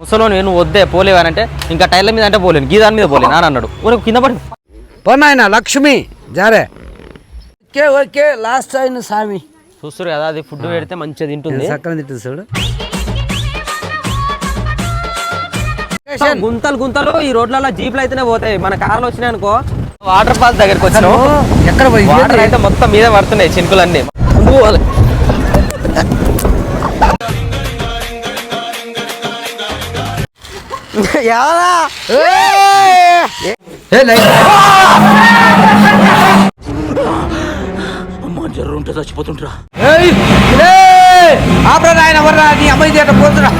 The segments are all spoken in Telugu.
ముసలో నేను వద్దే పోలేవానంటే ఇంకా టైర్ల మీద అంటే పోలేను గీదాని మీద పోలేను అని అన్నాడు. ఊరికి కింద పడి. పోనాయన లక్ష్మి జారే. ఓకే ఓకే లాస్ట్ అయిన స్వామి చూస్తారు కదా అది ఫుడ్ పెడితే మంచిగా తింటుంది. చక్కని తింటుంది చూడు. గుంతలు గుంతలు ఈ రోడ్లలో జీప్లు అయితేనే పోతాయి. మన కార్లు వచ్చినాయి అనుకో వాటర్ ఫాల్స్ దగ్గరికి వచ్చినావు ఎక్కడ పోయి? వాటర్ అయితే మొత్తం మీద పడుతున్నాయి చినుకులన్నీ ముందుకు పోవాలి. యావదా? ఏ లైట్ అమ్మాయి చేత పోతురా.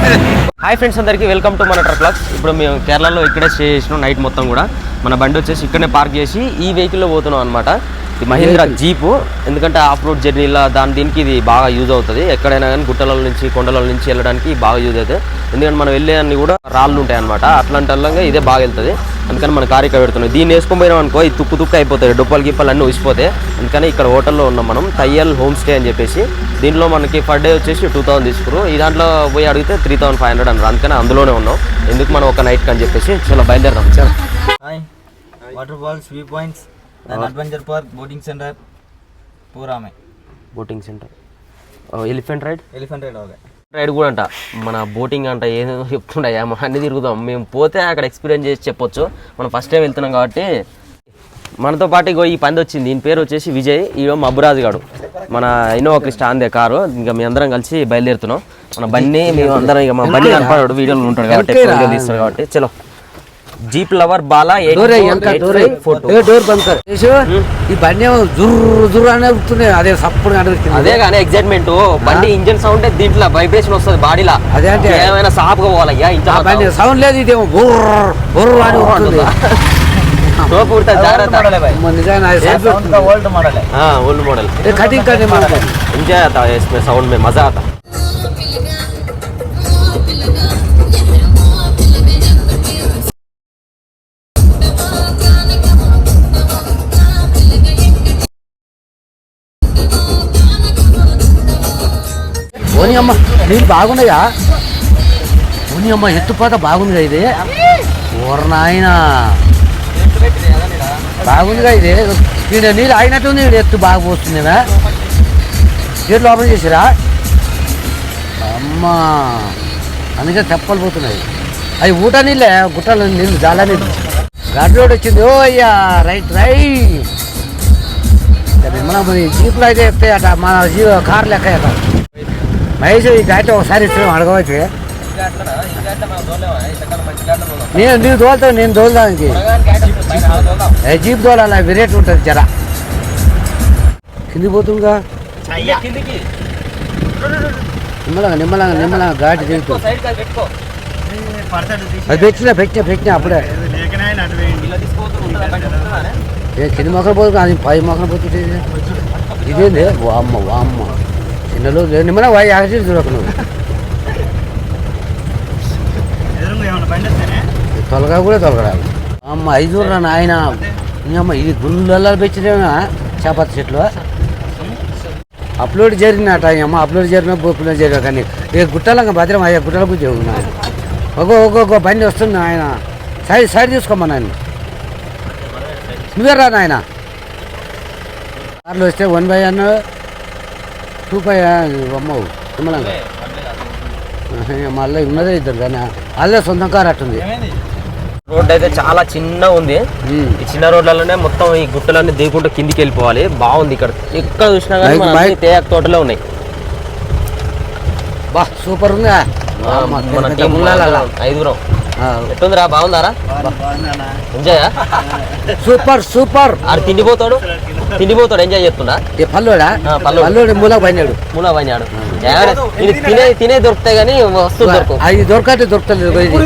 హాయ్ ఫ్రెండ్స్ అందరికీ వెల్కమ్ టు మన ట్రక్ బ్లాగ్స్. ఇప్పుడు మేము కేరళలో ఇక్కడే స్టే చేసినాం నైట్ మొత్తం కూడా. మన బండి వచ్చేసి ఇక్కడనే పార్క్ చేసి ఈ వెహికల్లో పోతున్నాం అనమాట ఇది మహేంద్ర జీపు. ఎందుకంటే ఆఫ్ రోడ్ జర్నీలో దాని దీనికి ఇది బాగా యూజ్ అవుతుంది. ఎక్కడైనా కానీ గుట్టల నుంచి కొండల నుంచి వెళ్ళడానికి బాగా యూజ్ అవుతుంది. ఎందుకంటే మనం వెళ్ళే అన్ని కూడా రాళ్ళు ఉంటాయి అనమాట అట్లాంటి వాళ్ళంగా ఇదే బాగా వెళ్తుంది. అందుకని మన కారు పెడుతున్నాం. దీన్ని వేసుకొని పోయినాం అనుకో ఈ తుక్కు తుక్కు అయిపోతాయి. డొప్పలు గిప్పలు అన్నీ ఉసిపోతాయి అందుకని ఇక్కడ హోటల్లో ఉన్నాం మనం. తయ్యల్ హోమ్ స్టే అని చెప్పేసి. దీంట్లో మనకి పర్ డే వచ్చేసి టూ థౌసండ్ తీసుకురు. ఈ దాంట్లో పోయి అడిగితే త్రీ థౌసండ్ ఫైవ్ హండ్రెడ్ అన్నారు. అందుకని అందులోనే ఉన్నాం. ఎందుకు మనం ఒక నైట్కి అని చెప్పేసి చాలా బయలుదేరాం water falls view points. Adventure park boating centre పూరామే. Boating centre. Elephant ride? Elephant ride okay ride కూడా అంట. మన బోటింగ్ అంట ఏదో చెప్తుండే. మనం అన్ని తిరుగుదాం మేము పోతే అక్కడ ఎక్స్పీరియన్స్ చేసి చెప్పొచ్చు. మనం ఫస్ట్ టైం వెళ్తున్నాం కాబట్టి. మనతో పాటు ఇగో ఈ పంది వచ్చింది. దీని పేరు వచ్చేసి విజయ్. ఈడో మబ్బురాజు గాడు. మన ఇన్నోవా క్రిస్టా అందే కారు. ఇంకా మీ అందరం కలిసి బయలుదేరుతున్నాం. మన బండి మేము అందరం ఇక మా బండి కనపడాడు. వీడియోలో ఉంటాడు కాబట్టి తీస్తాడు కాబట్టి. చలో. జీప్ లవర్ బాలా డోర్ వెనక డోర్ ఫోటో ఏ డోర్ బంద్ కర్ చేసు ఈ బండి ఏమో జుర్రు జుర్రు అనే ఉరుకుతున్నాయి అదే సప్పుడు అనిపిస్తుంది అదే కానీ ఎగ్జైట్మెంట్ బండి ఇంజన్ సౌండ్ దీంట్లో వైబ్రేషన్ వస్తుంది బాడీలా అదే అంటే. ఏమైనా సాపుగా పోవాలయ్యా ఆ ఇంజన్ బండి సౌండ్ లేదు ఇదేమో బుర్ర బుర్ర అని ఉరుకుతుంది టోపు కుడతా జాగ్రత్త मॉडल है भाई అమ్మ, నిజంగా అది ये సైడ్ साउंड का ओल्ड मॉडल है हाँ ओल्ड मॉडल ఏ కటింగ్ కటింగ్ एंजॉय आता है इसमें साउंड में मजा आता ఓని అమ్మ నీళ్ళు బాగున్నాయా? ఓని అమ్మ ఎత్తుపాత బాగుందిగా ఇది. ఊర బాగుందిగా ఇది. నేను నీళ్ళు ఆగినట్టుంది ఈడ ఎత్తు బాగా పోస్తుందిగా గేట్ లోపల చేసిరా? అమ్మా. అందుకే తెప్పలు పోతున్నాయి. అవి ఊట నీళ్ళే గుట్టలు నీళ్ళు చాలా నీళ్ళు. గడ్డ రోడ్ వచ్చింది. ఓ అయ్యా రైట్ రైట్. మిమ్మల్ని జీపులు అయితే ఎత్తాయి అట మన జీ కార్ లెక్క మహేష్ ఈ ఘాట్ ఒకసారి ఇచ్చిన అడగవచ్చు నేను నీవు తోలుతావు నేను తోలుదానికి. ఏ జీప్ తోలాలి? విరేట్ ఉంటుంది జర. కింది పోతుందిగా నిమ్మలంగా నిమ్మలంగా నిమ్మలంగా ఘాటి దిగుతూ అది పెట్టినా పెట్టినా పెట్టినా అప్పుడే. ఏ కింది మొక్కలు పోతుంది అది పై మొక్కలు పోతుంది ఇదేంది? వామ్మ వామ్మ. చిన్నలో నిమ్మల వాయి ఆగి చూడకు నువ్వు. తొలగా కూడా తొలగరాదు. అమ్మ ఐదు నాయన. అమ్మ ఇది గుళ్ళల్లో పెట్టినా చేపత్త చెట్లు. అప్లోడ్ జరిగినట అమ్మ అప్లోడ్ జరిగిన బొప్పులో జరిగిన కానీ ఏ గుట్టలంగా భద్రం అయ్యా గుట్టల పూజ ఒక్కో ఒక్కొక్క బండి వస్తుంది ఆయన సైడ్ సైడ్ తీసుకోమ్మా నాయన నువ్వే రా నాయన? కార్లు వస్తే వన్ బై అన్న బై అమ్మవు నిమ్మలంగా మళ్ళీ ఉన్నదే ఇద్దరు కానీ అల్లే సొంతం కారు అట్టుంది. రోడ్ అయితే చాలా చిన్న ఉంది. ఈ చిన్న రోడ్లలోనే మొత్తం ఈ గుట్టలన్నీ దిగుకుంటూ కిందికి వెళ్ళిపోవాలి. బాగుంది ఇక్కడ. ఎక్కడ చూసినా కానీ తేయాకు తోటలే ఉన్నాయి. బా సూపర్ ఉందా. ఐదుగురం. ఎట్టుందిరా? బాగుందారా ఎంజాయ్? Super super. ఆడు తిండిపోతాడు. తిండిపోతాడు ఎంజాయ్ చేస్తున్నా. పల్లోడా? ఆ, పల్లోడు. మూల పడినాడు మూలా పైనాడు ఇది తినే తినే దొరుకుతాయి కానీ వస్తువులు దొరకవు. అది ఇది.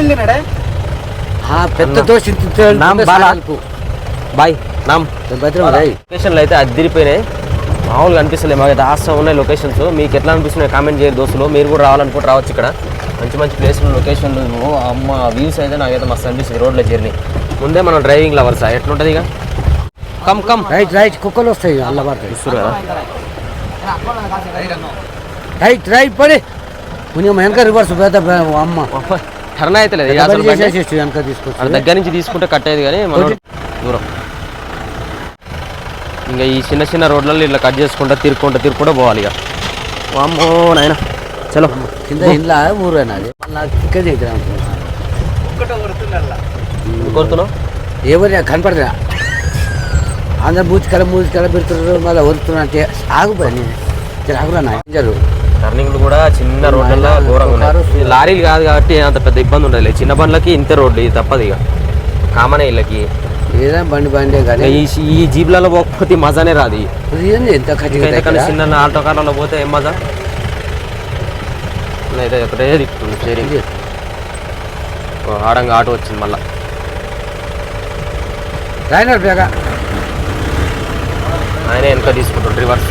ఆ, పెద్ద దోశ. చాలు. బాయ్ నామ్. లొకేషన్లు అయితే అద్దరిపోయినాయి. మామూలుగా అనిపిస్తలే మాకు ఆస్తా ఉన్నాయి లొకేషన్స్. మీకు ఎట్లా అనిపిస్తున్నాయి కామెంట్ చేయరు దోస్తులు. మీరు కూడా రావాలనుకుంటే రావచ్చు ఇక్కడ. మంచి మంచి ప్లేస్లు లొకేషన్లు అమ్మ వ్యూస్ అయితే నాకైతే మస్తు అనిపిస్తుంది రోడ్ల జర్నీ ముందే మనం డ్రైవింగ్ లవర్స్ ఎట్లుంటుంది ఇక? కమ్ కమ్ రైట్ రైట్ కుక్కలు వస్తాయి కదా? రైట్ రైట్ పడి. పుణ్యం వెనక రివర్స్ పెద్ద అమ్మ. టర్న్ అయితే లేదు వెనక తీసుకొచ్చి. దగ్గర నుంచి తీసుకుంటే కట్టేది కానీ మనం దూరం. ఇంకా ఈ చిన్న చిన్న రోడ్లలో ఇట్లా కట్ చేసుకుంటా తిరుక్కుంటా తిరుక్కుంటా పోవాలి ఇక. అమ్మో నాయన. చలో. కింద ఇల్లా ఊరేనా అది? మళ్ళీ ఇక్కడ దగ్గర కోరుతున్నావు ఎవరు కనపడదా అందరు మూతికల మూతికల పెడుతున్నారు మళ్ళీ వరుతున్నా అంటే ఆగుపోయి ఆగురా నాయరు టర్నింగ్లు కూడా చిన్న రోడ్లలో ఘోరంగా ఉన్నాయి. లారీలు కాదు కాబట్టి అంత పెద్ద ఇబ్బంది ఉండదు చిన్న బండ్లకి ఇంతే రోడ్లు ఇది తప్పదు ఇక. కామనే వీళ్ళకి ఏదైనా బండి బండే కానీ ఈ ఈ జీబ్లలో పోకపోతే మజానే రాదు ఎంత చిన్న ఆల్టో కార్లలో పోతే ఏం మజా? అయితే ఒకటే దిక్కుతుంది ఓ, ఆడంగా ఆటో వచ్చింది మళ్ళా. బేగా ఆయన వెనక తీసుకుంటాడు రివర్స్.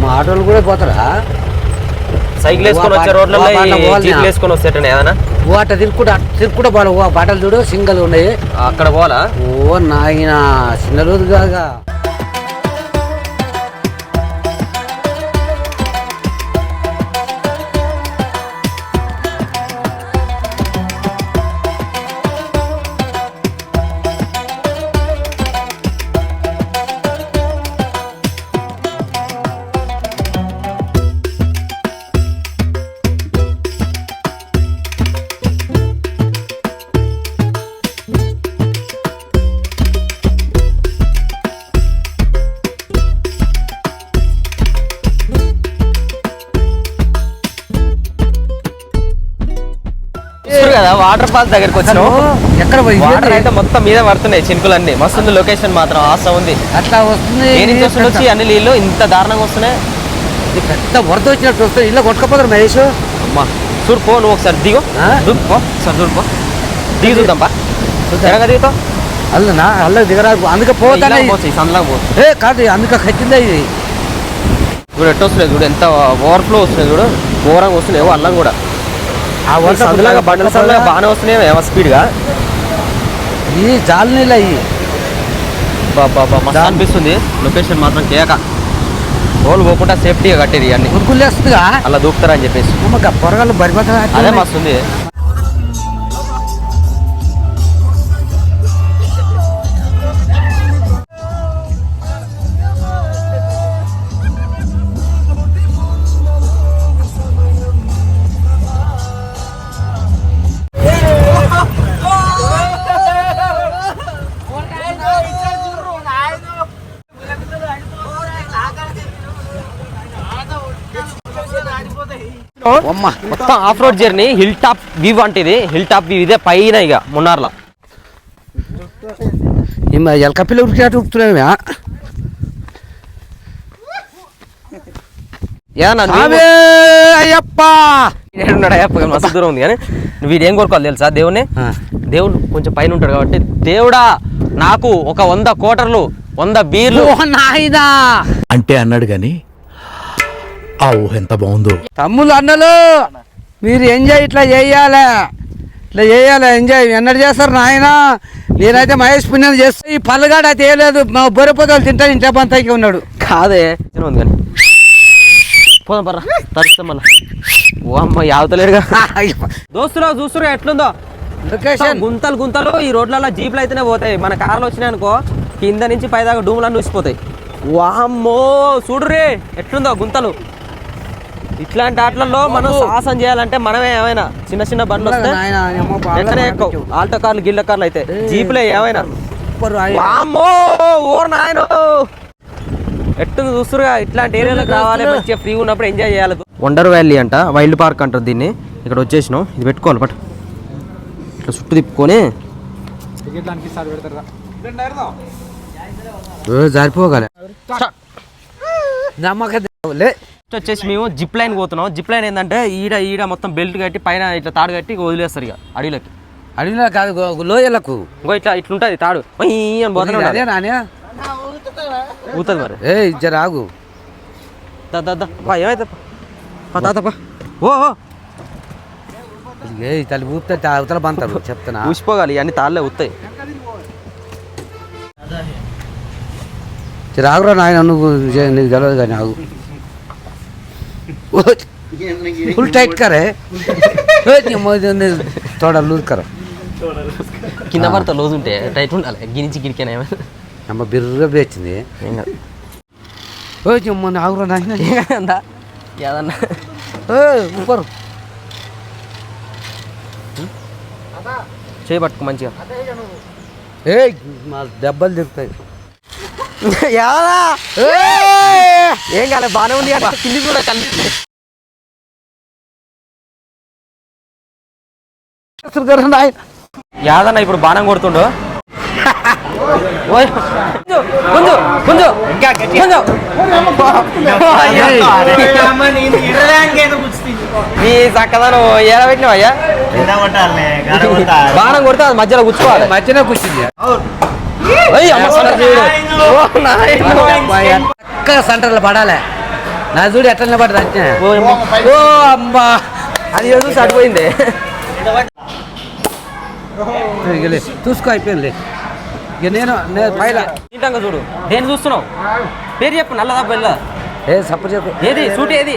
మా ఆటోలు కూడా పోతారా? సైకిల్ వేసుకొని వచ్చే రోడ్లలో వేసుకొని వస్తేటనే ఏదన్నా ఓ అట్ట తిరుక్కుంటా తిరుక్కుంటా పోవాలి. ఓ బట్టలు చూడు సింగల్ ఉన్నాయి. అక్కడ పోవాలా? ఓ నాయన చిన్న రోజు కాగా ఫాల్స్ దగ్గరికి వచ్చినాం. ఎక్కడ వాటర్ అయితే మొత్తం మీద పడుతున్నాయి చినుకులన్నీ. మస్తు లొకేషన్ మాత్రం ఆస ఉంది అట్లా వస్తుంది. ఏ నుంచి వస్తుంది వచ్చి అన్ని నీళ్ళు ఇంత దారుణంగా వస్తున్నాయి. పెద్ద వరద వచ్చినట్టు వస్తుంది. ఇల్లు కొట్టుకపోతారు మహేష్. అమ్మా చూడు పో నువ్వు ఒకసారి దిగు. ఆ? దిగు పో ఒకసారి చూడు పో. దిగు చూద్దాం. పా ఎలాగ దిగుతావు? అల్లనా అల్ల దిగరా అందుకే పోతానే ఈ సందులాగా పోవచ్చు ఏ కాదు అందుకే కట్టిందా ఇది? చూడు ఎట్ట వస్తున్నాయి చూడు ఎంత ఓవర్ఫ్లో వస్తున్నాయి చూడు. ఘోరంగా వస్తున్నాయి అల్లం కూడా. సందులాగా బండల సందులాగా బాగానే వస్తున్నాయి ఏమో స్పీడ్గా. ఇది జాలి నీళ్ళు అయ్యి మస్తు అనిపిస్తుంది. లొకేషన్ మాత్రం కేక. రోల్ పోకుండా సేఫ్టీగా కట్టేది అన్ని ఉరుకులేస్తుందిగా అలా దూకుతారని చెప్పేసి. పొరగాళ్ళు బరిపోతా అదే మస్తుంది. మొత్తం off road journey hill top view అంటే ఇది. హిల్ టాప్ వ్యూ ఇదే పైన ఇక మున్నార్లో. ఎలక పిల్ల ఉరికినట్టు ఉరుకుతున్నామే అయ్యప్ప! ఏడున్నాడు అయ్యప్ప? మస్తు దూరం ఉంది కానీ నువ్వు వీడు ఏం కోరుకోవాలి తెలుసా? దేవుని. దేవుడు కొంచెం పైన ఉంటాడు కాబట్టి దేవుడా నాకు ఒక వంద కోటర్లు వంద బీర్లు. అంటే అన్నాడు గాని ఆ ఊహ ఎంత బాగుందో. తమ్ముళ్ళు అన్నలు మీరు ఎంజాయ్ ఇట్లా చేయాలి. ఇట్లా చేయాలి ఎంజాయ్. ఎన్నడు చేస్తారు నాయన? నేనైతే మహేష్ పుణ్యం చేస్తా. ఈ పల్లగాడు అయితే ఏ లేదు. మా బొరపోతలు తింటా ఇంట్లో పంతాయికి ఉన్నాడు. కాదే. ఉంది కానీ. పోదాం పర్రా. తరిస్తాం మళ్ళా. ఓ అమ్మ యావతలేడుగా దోస్తులో చూస్తురా ఎట్లుందో. లొకేషన్. గుంతలు గుంతలు ఈ రోడ్లలో జీప్లు అయితేనే పోతాయి. మన కార్లు వచ్చినాయి అనుకో కింద నుంచి పైదాకా డూములన్నీ ఊసిపోతాయి వామ్మో చూడురే ఎట్లుందో గుంతలు. ఇట్లాంటి ఆటలలో మనం సాహసం చేయాలంటే మనమే ఏమైనా చిన్న చిన్న బండ్లు వస్తే నాయనా, ఏమో బాగా ఎక్కడే ఎక్కువ. ఆల్టో కార్లు గిళ్ళ కార్లు అయితే. జీపులే ఏమైనా. ఓర్ నాయనో. ఎట్టుంది చూస్తురుగా ఇట్లాంటి ఏరియాలకు రావాలి మంచిగా ఫ్రీ ఉన్నప్పుడు ఎంజాయ్ చేయాలి. వండర్ వ్యాలీ అంట వైల్డ్ పార్క్ అంటారు దీన్ని. ఇక్కడ వచ్చేసినాం. ఇది పెట్టుకోవాలి బట్ ఇట్లా చుట్టూ తిప్పుకొని. ఓ, జారిపోగలే. నమ్మకం లే. నెక్స్ట్ వచ్చేసి మేము జిప్ లైన్ పోతున్నాం. జిప్ లైన్ ఏంటంటే ఈడ ఈడ మొత్తం బెల్ట్ కట్టి పైన ఇట్లా తాడు కట్టి వదిలేస్తారు ఇక అడవిలోకి. అడిగినా కాదు లోయలకు. ఇంకో ఇట్లా ఇట్లుంటుంది తాడు. ఓయ్ అని అదే. నానే ఊతుంది మరి. ఏ దా పా ఏమైతే ఓ ఏ తల్లి ఊపితే అవతల బంతారు చెప్తున్నా. ఊసిపోగాలి ఇవన్నీ తాళ్ళే ఊతాయి రాగురా నాయన నువ్వు నీకు తెలియదు కానీ ఆగు. ఫుల్ టైట్ కరే తోడ లూజ్ కర కింద పడతా లూజ్ ఉంటే టైట్ ఉండాలి గిరించి గిరికే అమ్మ బిర్ర వేచింది ఓ చెమ్మ ఆగురా నాయన ఏదన్నా ఓ మంచిగా ఏ మా దెబ్బలు తిరుగుతాయి యాదా ఏం కాలే బాగానే ఉంది కదా కింది కూడా కనిపిస్తుంది. యాదన్న ఇప్పుడు బాణం కొడుతుండు. కొంచెం కొంచెం కొంచెం నీ చక్కదనం ఎలా పెట్టినావు అయ్యా? బాణం కొడితే అది మధ్యలో కూర్చోవాలి మధ్యన కూర్చుంది. చక్కగా సెంటర్లో పడాలి నా చూడు ఎట్లా నిలబడ్డది అంటే ఓ అమ్మ. అది ఏదో చూసి ఇగలే చూసుకో అయిపోయింది ఇక నేను నేను తింటాంగా చూడు దేని చూస్తున్నావు పేరు చెప్పు నల్లదా బెల్ల ఏ సప్పు చెప్పు ఏది సూట్ ఏది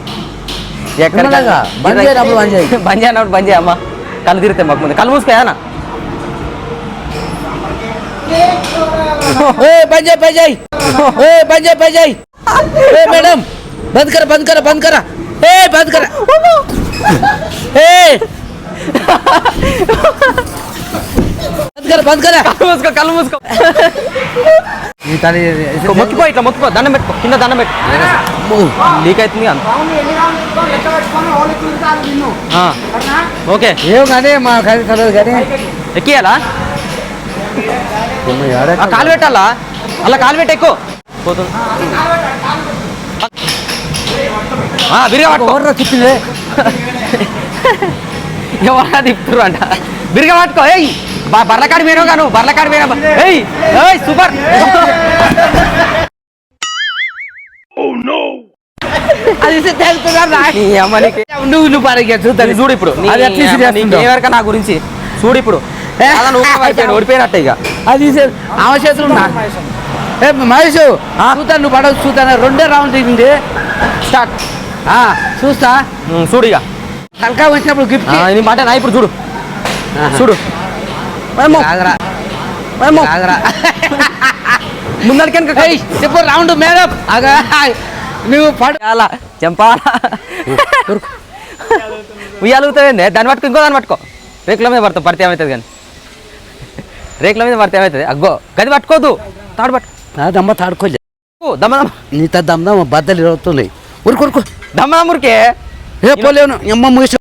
బంద్ చేయనప్పుడు బంద్ చేయి బంద్ చేయనప్పుడు బంద్ చేయమ్మా కళ్ళు తిరుగుతాయి మాకు ముందు. కళ్ళు మూసుకోయానా బంద్ చేయి బంద్ చేయి బంద్ చేయి బంద్ చేయి మేడం. బంద్ కర బంద్ కర బంద్ కర ఏ బంద్ ఏ. కర బంద్ కర మూసుకో కళ్ళు మూసుకో. నీ తల మొక్కిపో ఇట్లా మొక్కిపో దండం పెట్టుకో కింద దండం పెట్టు. లీక్ అవుతుంది ఓకే. ఏం కానీ మా కాదు కలదు కానీ. ఎక్కియాలా? కాలు పెట్టాలా? అలా కాలు పెట్టి ఎక్కువ. పోతుంది. బిరిగా పట్టుకో. తిప్పింది ఇప్పుడు అంట. బిరిగా పట్టుకో ఏ బర్లకాడి పోయినావు కాను బర్లకాడి పోయినా ఏయ్ ఏయ్ సూపర్ అది నువ్వు నువ్వు చూడు ఇప్పుడు. ఏవరక నా గురించి. చూడు ఇప్పుడు. నువ్వు ఓడిపోయినట్టే ఇక. అది ఆమె చేతులు మహేష్ చూద్దాను నువ్వు పడవు చూద్దాను రెండే రౌండ్ దిగింది స్టార్ట్. చూస్తా. చూడు ఇక. తలకా వచ్చినప్పుడు గిఫ్ట్ మాట నా ఇప్పుడు చూడు. చూడు. ముందడికనుక చెప్పు రౌండ్ మేడం. ఆగా నువ్వు పడు. అలా చంపాలా? ఉయ్యాలుగుతావేంది? దాన్ని పట్టుకో ఇంకో దాన్ని పట్టుకో. రేకుల మీద పడతావు పడితే ఏమవుతుంది కానీ. రేకుల మీద పడితే ఏమవుతుంది అగ్గో గది పట్టుకోదు. తాడు పట్టుకో దమ్మ తాడుకోలే. దమ్మ దమ్మ. నీతో దమ్మ బద్దలు ఇరుగుతున్నాయి ఉరుకు ఉరుకు. దమ్మ దమ్మురికే ఏ పోలేను ఎమ్మ మూసి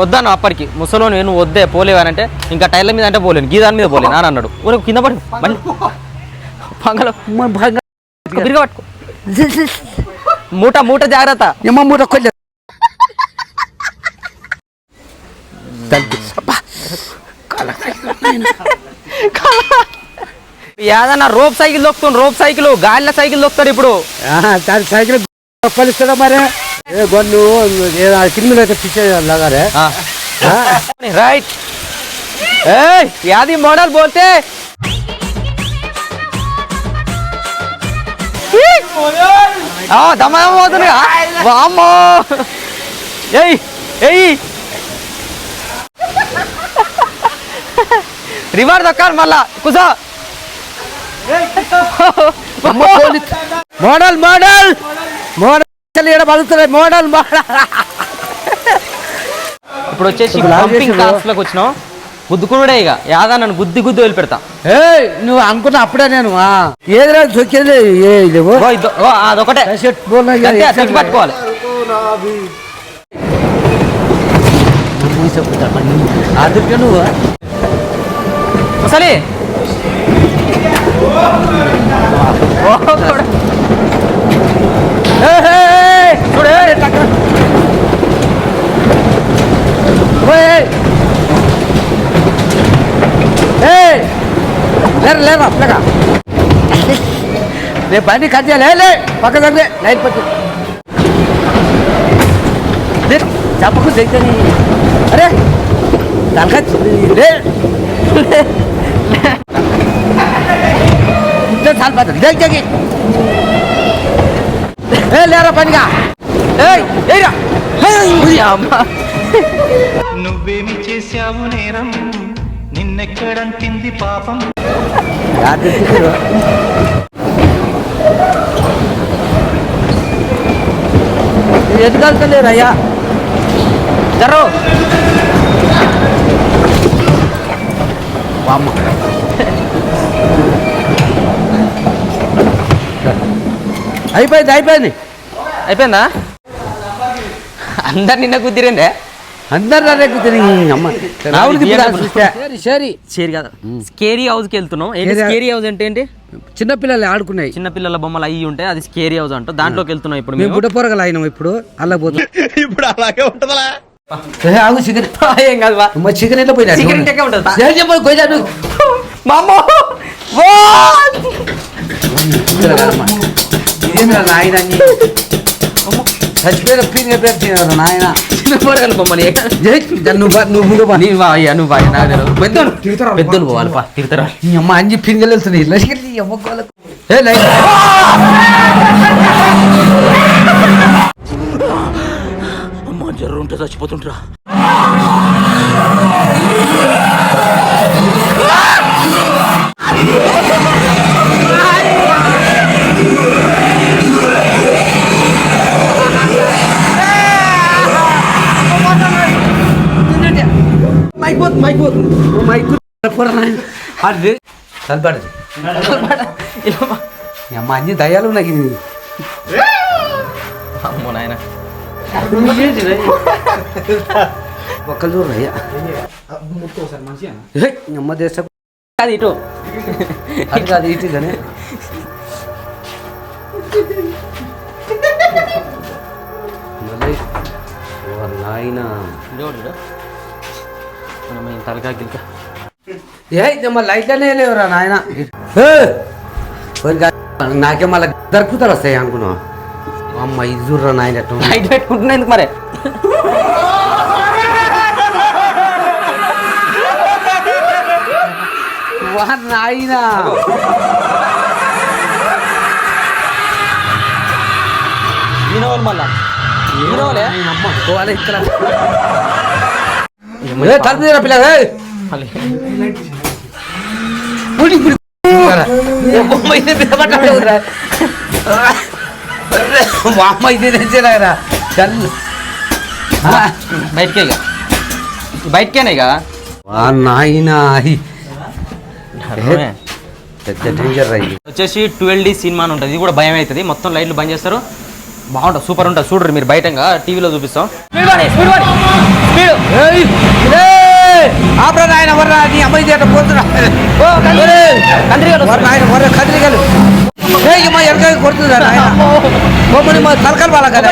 వద్దాను అప్పటికి. ముసలో నేను వద్దే పోలేవానంటే ఇంకా టైర్ల మీద అంటే పోలేను. గీ దాని మీద పోలేను నాన్న అన్నాడు. ఊరికి కింద పడి మళ్ళీ పంగలో బిరిగా పట్టుకో. మూట మూట జాగ్రత్త. ఎమ్మ మూట కొల్లే ఏదన్నా రోప్ సైకిల్ దొక్కుతుంది రోప్ సైకిల్ గాలిలో సైకిల్ దొక్కుతాడు ఇప్పుడు. సైకిల్ మరి? అయితే పిచ్చే లగారే రైట్ ఏయ్ యాది మోడల్ బోల్తే ఆ దమ్మ దమ్మ పోతుంది వామ్మో ఏయ్ ఏయ్ రివార్డ్ దక్కాలి మళ్ళా కుసా మోడల్ మోడల్ మోడల్ బతుకుతున్నాయి మోడల్ మోడల్ ఇప్పుడు వచ్చేసి పంపింగ్ చేసిండు. కార్స్లోకి వచ్చినాం. గుద్దుకునుడే ఇక. యాదా నన్ను గుద్ది గుద్ది వదిలిపెడతా. ఏయ్ నువ్వు అనుకున్నా అప్పుడే నేను ఆ, ఏది రాదు చొక్కేది ఏ లేవు ఓ. ఇద్దో- ఓ అదొకటే. షర్ట్ బోల్ అంతే తెచ్చి పట్టుకోవాలి. అందుకే నువ్వు ముసలి. ఏ, టక్క. ఓయ్, ఏయ్. ఏయ్, లేరు లేరు అట్లాగా రేపు బండి కట్ చేయాలి లే పక్క దగ్గర లైట్ పట్టు లే, చెప్పకు దగ్గర అరే తలకా లే ఇంట్లో చాలు పట్టు దగ్గర ఏ లేరా పనిగా ఏయ్ ఏయ్రా ఏయ్, అమ్మ. నువ్వేమి చేశావు నేరం? నిన్నెక్కడంటింది పాపం? అయ్యా? జర్రు వామ్మ. అయిపోయింది అయిపోయింది. అయిపోయిందా? అందరు నిన్న కుదిరిందే అందరు అదే అమ్మ చూస్తే. సరి సరి. కదా. స్కేరీ హౌస్కి వెళ్తున్నాం. ఏంటి Scary house. స్కేరీ హౌస్ అంటే ఏంటి? చిన్నపిల్లలు ఆడుకున్నాయి. చిన్న పిల్లల బొమ్మలు అయ్యి ఉంటాయి అది స్కేరీ హౌస్ అంట దాంట్లోకి వెళ్తున్నాం ఇప్పుడు మేము బుడ్డ పొరగలు అయినాం ఇప్పుడు. అలా పోతుంది ఇప్పుడు అలాగే ఉంటదా? ఏ, ఆగు చికెన్. ఏం కాదు బా మా చికెన్ ఎట్లా పోయినా ఉంటుంది చెప్పు. మా అమ్మ? నాయన నీ? చచ్చిపోయిన పేరు తినరు నాయన? చిన్న దాన్ని నువ్వు నువ్వు అయ్యా అయ్యా నాకు తెలియదు. పెద్దోళ్ళు పోవాలి పా తిరుతారా నీ అమ్మ అంజి. ఏ లైట్ అమ్మా జ్వరం ఉంటే చచ్చిపోతుంటరా మైక్ పోతుంది మైక్ అది. నీ అమ్మ అన్ని దయాలు ఉన్నాయి. అమ్మో నాయన. ఒక్కరు నీ అమ్మ దేశ అది ఇటు. అది కాదు ఇటు కానీ మళ్ళీ ఓ నాయనా? ఈ తలకాయ గిలక ఏ లైట్లనే లేవురా నాయన. నాకే మళ్ళీ దొరుకుతారు వస్తాయి అనుకున్నావు అమ్మ ఇది చూడరా నాయన. లైట్ పెట్టుకుంటున్నా ఎందుకు మరి నాయనా. వినోలు మళ్ళా. వినోలే? అమ్మ పోవాలి ఇక్కడ ఏ తలుపు తీయరా పిల్ల. వామ్మ ఇది తెచ్చేరారా చల్లు బయటకే ఇక బయటకేనా ఇక. నాయనా పెద్ద డేంజర్ వచ్చేసి ట్వెల్వ్ డి సినిమా ఉంటుంది. ఇది కూడా భయం అవుతుంది. మొత్తం లైట్లు బంద్ చేస్తారు. బాగుంటుంది సూపర్ ఉంటుంది చూడరు మీరు బయటంగా టీవీలో చూపిస్తాం. స్పీడ్ వాడి స్పీడ్ వాడి. స్పీడ్. ఏయ్! ఏయ్! ఆపరా నాయన వర్రా నీ అమ్మాయి చేత పోతురా ఓ కండ్రి. కండ్రి గారు వర్ర నాయన వర్ర కదిరిగలు ఏ అమ్మ ఎనక కొడుతుందా నాయన. బొమ్మని మా తలకలు వాళ్ళ కదా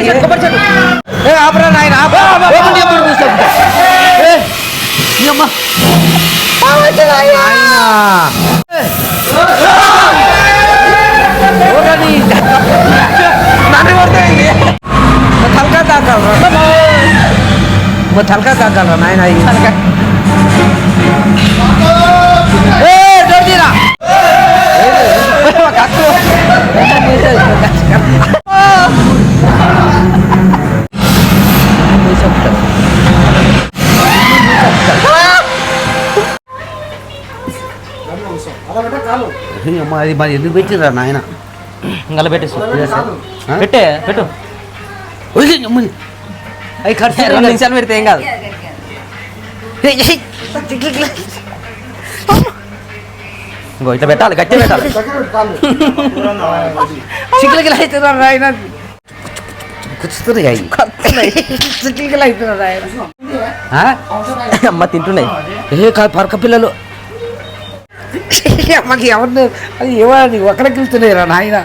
ఏ ఆపరా నాయన ఆపరా. బొమ్మని ఎప్పుడు చూస్తాం? ఏ ఈ అమ్మ. నాయనా. ఏ! ఓరా నీ. నన్ను కొడతాయింది మా తలకాయ తాకాలరా మా తలకాయ తాకాలరా నాయన ఈ తలకాయ ఏ జోడిరా అమ్మా అది మరి ఎందుకు పెట్టిరా నాయన ఇంగల పెట్టేసి? పెట్టే పెట్టు. అవి ఖర్చు రెండు నిమిషాలు పెడితే ఏం కాదు. ఇంకో ఇట్లా పెట్టాలి గట్టి పెట్టాలి. చిక్కులకి అవుతున్నారు నాయన? కుచ్చుతున్నాయి. అవి చిక్కులకి అవుతున్నారు నాయన? ఆ? అమ్మ తింటున్నాయి. ఏ కాదు పరక పిల్లలు. మాకు ఎవరిని అది ఏమని ఒకరికి వెళ్తున్నాయిరా నాయన?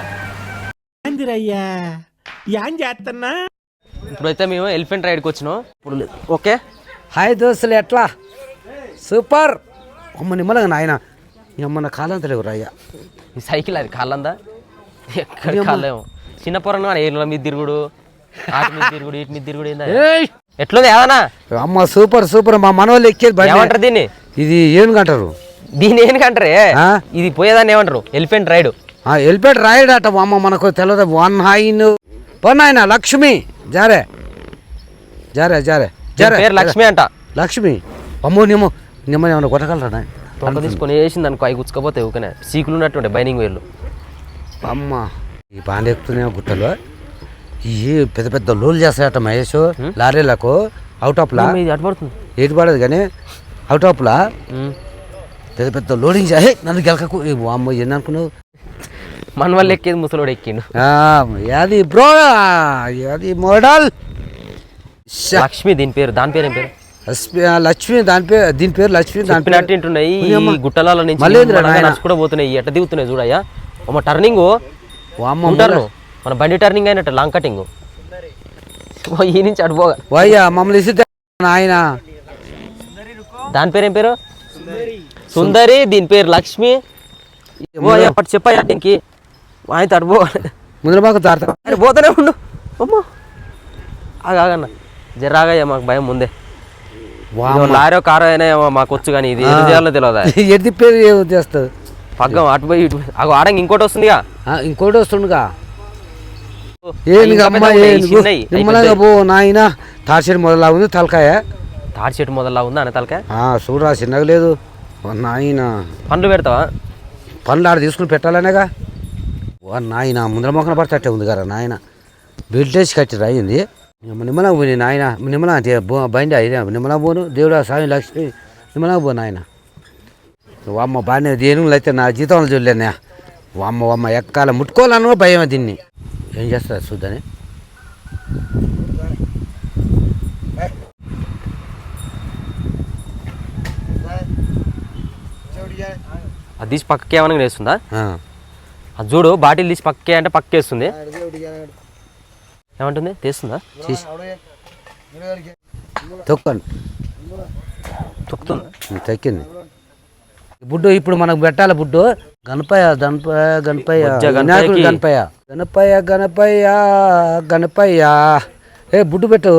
ఇప్పుడైతే మేము ఎలిఫెంట్ రైడ్కి వచ్చినాం. ఇప్పుడు ఓకే? హాయ్ దోస్తులు ఎట్లా? సూపర్. అమ్మ నిమ్మలంగా నాయన. అమ్మ నా కాలంత లేవు అయ్యా ఈ సైకిల్ అది కాళ్ళందా? ఎక్కడ కాలేము చిన్న పొరను ఏళ్ళ మీద తిరుగుడు ఆటి మీద తిరుగుడు ఇటు మీద తిరుగుడు ఏందా! ఎట్లుంది ఏదన్నా? అమ్మ సూపర్ సూపర్. మా మనవాళ్ళు ఎక్కేది బండి. ఏమంటారు దీన్ని? ఇది ఏనుగంటారు దీన్ని ఏంటంటారే ఆ? ఇది పోయేదాన్ని ఏమంటారు? Elephant ride. వెళ్ళిపోయాడు రాయడట అమ్మ మనకు తెలియదు వన్ హైన్ పొన్నాయన లక్ష్మి. జారే. జారే జారే. జారే. లక్ష్మి అంట. లక్ష్మి. అమ్మో నిమ్మ నిమ్మ ఏమన్నా కొట్టగలరా? తొక్క తీసుకొని వేసింది అనుకో అవి గుచ్చుకపోతే ఊకనే. సీకులు ఉన్నట్టుండే బైనింగ్ వేర్లు. అమ్మ ఈ బాండ ఎక్కుతున్నాయి గుట్టలో. ఈ పెద్ద పెద్ద లోలు చేస్తాయట మహేష్. లారీలకు. అవుట్ ఆఫ్ లా. ఇది అటు పడుతుంది ఏది పడదు కానీ అవుట్ ఆఫ్ లా. ఉమ్. పెద్ద పెద్ద లోడింగ్ నన్ను గెలకకు అమ్మ ఎన్ని అనుకున్నావు? మన వల్ల ఎక్కేది ముసలోడు ఎక్కిండు. అది బ్రో అది మోడల్. లక్ష్మి దీని పేరు దాని పేరు ఏం పేరు? లక్ష్మి దాని పేరు దీని పేరు లక్ష్మి దాని చెప్పినట్టు ఉంటున్నాయి ఈ ఉయ్యమ్మ. గుట్టల నుంచి కూడా పోతున్నాయి ఎట్ట దిగుతున్నాయి చూడయ్యా? అమ్మ టర్నింగ్ మన బండి టర్నింగ్ అయినట్టు లాంగ్ కటింగ్ ఈ నుంచి అటు పోగా. వయ్యా మమ్మల్ని ఆయన దాని పేరు ఏం పేరు? సుందరి. దీని పేరు లక్ష్మి. చెప్పయ్యా దీనికి. ఆయన అటు పోవాలి ముందర మాకు తారత అరే పోతూనే ఉండు. అమ్మో. ఆగన్న జరాగయ్యా మాకు భయం ముందే. లారో కారో అయినా ఏమో మాకు వచ్చు కానీ ఇది ఏం చేయాలో తెలియదు ఎది పేరు చేస్తుంది. పగ్గం అటు పోయి ఇటు. అగో ఆడంగా ఇంకోటి వస్తుందిగా. ఇంకోటి వస్తుండగా నిమ్మలంగా పో నాయన. తాడిచెట్టు మొదలా ఉంది తలకాయ. తాడి చెట్టు మొదలా ఉందా అనే తలకాయ? చూడరా చిన్నగా లేదు. నాయన. పండ్లు పెడతావా? పనులు ఆడ తీసుకుని పెట్టాలనేగా. ఓ నాయన ముందర మొక్కన పడితే ఉంది కదా నాయన. బెల్ట్ వేసి కట్టి అయింది. నిమ్మలా పోయి నాయన. నిమ్మలా అంటే బండి అయినా నిమ్మలా పోను. దేవుడా స్వామి లక్ష్మి నిమ్మలా పో నాయన. అమ్మ బాగానే దేనుగులు అయితే నా జీతంలో చూడలేనా అమ్మ అమ్మ ఎక్కాల ముట్టుకోవాలను భయం దీన్ని ఏం చేస్తారు చూద్దని. అది తీసి పక్కకి ఏమైనా వేస్తుందా. అది చూడు బాటిల్ తీసి పక్కే అంటే పక్కేస్తుంది. ఏమంటుంది? తీస్తుందా? తీసి. తొక్కండి తొక్కుతుందా? తక్కింది. బుడ్డు ఇప్పుడు మనకు పెట్టాలి బుడ్డు. గణపయ్య గణపయ్య గణపయ్య. వినాయకుడు. గణపయ్య. గణపయ్య గణపయ్య గణపయ్య. ఏ బుడ్డు పెట్టు.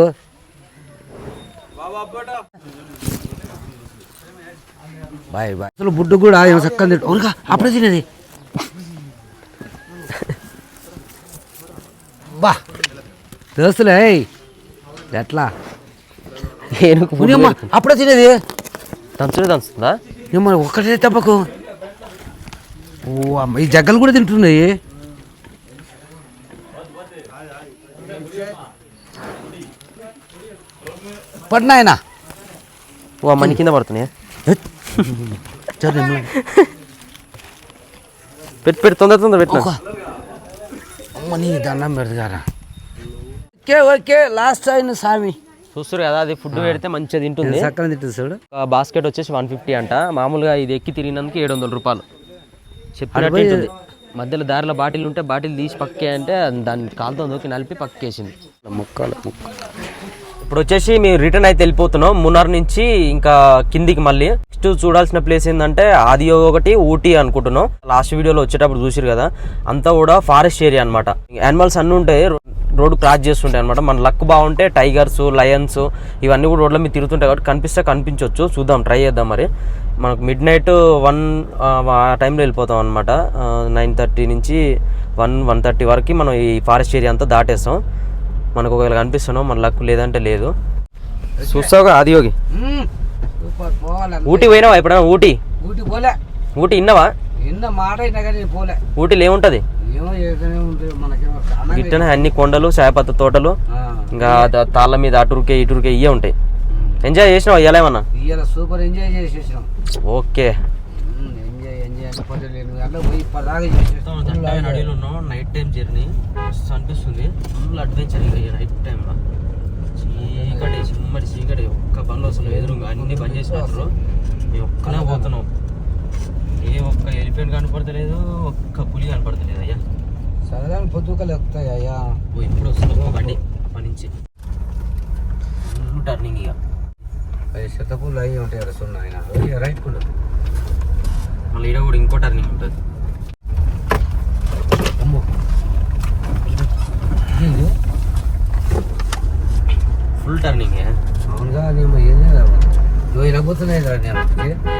Bye bye. అసలు బుడ్డు కూడా చక్కని తింటు అవునుగా అప్పుడే తినేది. బా దోస్తులే ఎట్లా? ఏనుగు అప్పుడే తినేది? దంచుడే దంచుతుందా? ఏమో ఒక్కటే తప్పకు. ఓ అమ్మ ఈ జగ్గలు కూడా తింటున్నాయి. పడినాయన ఓ మని కింద పడుతున్నాయి? పెట్టి పెట్టి తొందర తొందర పెట్టిన దండం పెడతారా? ఓకే ఓకే లాస్ట్ అయిన స్వామి చూస్తారు కదా అది ఫుడ్ పెడితే మంచిగా తింటుంది. చక్కని తింటుంది చూడు. బాస్కెట్ వచ్చేసి వన్ ఫిఫ్టీ అంట. మామూలుగా ఇది ఎక్కి తిరిగినందుకు ఏడు వందల రూపాయలు. చెప్పినట్టు ఉంటుంది. మధ్యలో దారిలో బాటిల్ ఉంటే బాటిల్ తీసి పక్కే అంటే దాన్ని కాలుతో దూకి నలిపి పక్కేసింది. ముక్కలు ముక్క ఇప్పుడు వచ్చేసి మేము రిటర్న్ అయితే వెళ్ళిపోతున్నాం. మున్నార్ నుంచి ఇంకా కిందికి మళ్ళీ. నెక్స్ట్ చూడాల్సిన ప్లేస్ ఏంటంటే ఆది ఒకటి ఊటీ అనుకుంటున్నాం. లాస్ట్ వీడియోలో వచ్చేటప్పుడు చూసిరు కదా అంతా కూడా ఫారెస్ట్ ఏరియా అనమాట యానిమల్స్ అన్నీ ఉంటాయి రోడ్డు క్రాస్ చేస్తుంటాయి అనమాట మన లక్ బాగుంటే టైగర్స్ లయన్స్ ఇవన్నీ కూడా రోడ్ల మీద తిరుగుతుంటాయి కాబట్టి కనిపిస్తే కనిపించవచ్చు చూద్దాం ట్రై చేద్దాం మరి. మనకు మిడ్ నైట్ వన్ ఆ టైంలో వెళ్ళిపోతాం అనమాట నైన్ థర్టీ నుంచి వన్ వన్ థర్టీ వరకు మనం ఈ ఫారెస్ట్ ఏరియా అంతా దాటేస్తాం. మనకు ఒకవేళ కనిపిస్తున్నాం మన లక్ లేదంటే లేదు. చూస్తావుగా ఆదియోగి. సూపర్. పోవాలి ఊటీ పోయినావా ఎప్పుడైనా? ఊటీ? ఊటి పోలే. ఊటీ ఇన్నవా? ఎన్న మాట అయినా కానీ పోలే. ఊటీలో ఏముంటుంది గిట్టనే అన్ని కొండలు చాయపత్త తోటలు. ఇంకా తాళ్ళ మీద అటురుకే ఇటురుకే ఇవే ఉంటాయి. ఎంజాయ్ చేసినావా ఇవాళ సూపర్ ఎంజాయ్ చేసేసినాం. ఓకే. చేయాలి పోయి పదాగా చేసేస్తాం. అడవిలో ఉన్నాం. నైట్ టైం జర్నీ మస్తు అనిపిస్తుంది. ఫుల్ అడ్వెంచర్ ఇక నైట్ టైంలో చీకటి చిమ్మడి చీకటి. ఒక్క పనులు అసలు ఎదురుగా. అన్ని పని చేసినట్లు మేము ఒక్కనే పోతున్నాం. ఏ ఒక్క ఎలిఫెంట్ కనపడతలేదు ఒక్క పులి కనపడతలేదు అయ్యా. సరదాగా పొద్దుకలు వస్తాయి అయ్యా. ఇప్పుడు వస్తుంది ఒక బండి. అప్పటి నుంచి. టర్నింగ్ ఇక. అది శతకులు అవి ఉంటాయి కదా సున్నా ఆయన రైట్ కూడా. మళ్ళీ ఈడ కూడా ఇంకో టర్నింగ్ ఉంటుంది ఫుల్ టర్నింగ్ అవునుగా నేను ఏం లేదు పోతున్నాయి కదా నేను